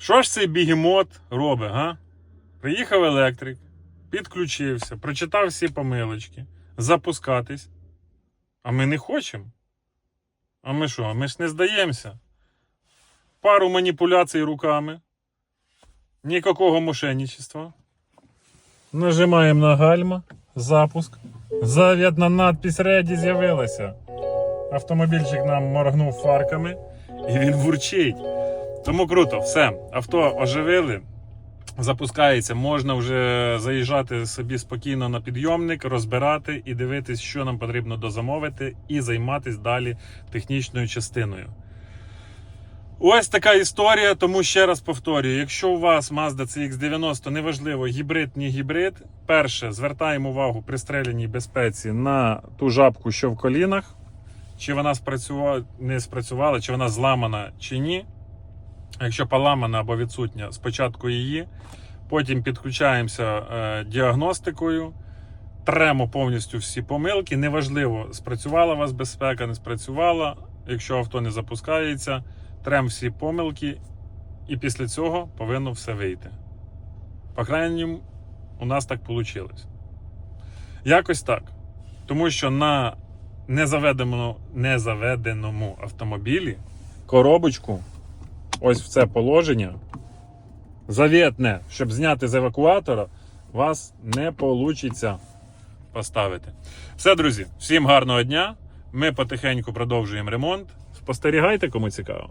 Що ж цей бігемот робить, га? Приїхав електрик, підключився, прочитав всі помилочки, запускатись. А ми не хочемо. А ми що? Ми ж не здаємося. Пару маніпуляцій руками. Ніякого мошенничества. Нажимаємо на гальма. Запуск. Завідна надпись Ready з'явилася. Автомобільчик нам моргнув фарками і він бурчить. Тому круто, все. Авто оживили. Запускається, можна вже заїжджати собі спокійно на підйомник, розбирати і дивитись, що нам потрібно дозамовити, і займатися далі технічною частиною. Ось така історія, тому ще раз повторюю: якщо у вас Mazda CX90, неважливо, гібрид, не гібрид, перше, звертаємо увагу при стреляній безпеці на ту жабку, що в колінах, чи вона спрацювала, не спрацювала, чи вона зламана, чи ні. Якщо поламана або відсутня, спочатку її, потім підключаємося е, діагностикою, тремо повністю всі помилки. Неважливо, спрацювала у вас безпека, не спрацювала. Якщо авто не запускається, трем всі помилки, і після цього повинно все вийти. По крайньому, у нас так вийшло. Якось так. Тому що на незаведеному, незаведеному автомобілі коробочку ось в це положення. Завітне, щоб зняти з евакуатора, вас не вийде поставити. Все, друзі, всім гарного дня. Ми потихеньку продовжуємо ремонт. Спостерігайте, кому цікаво.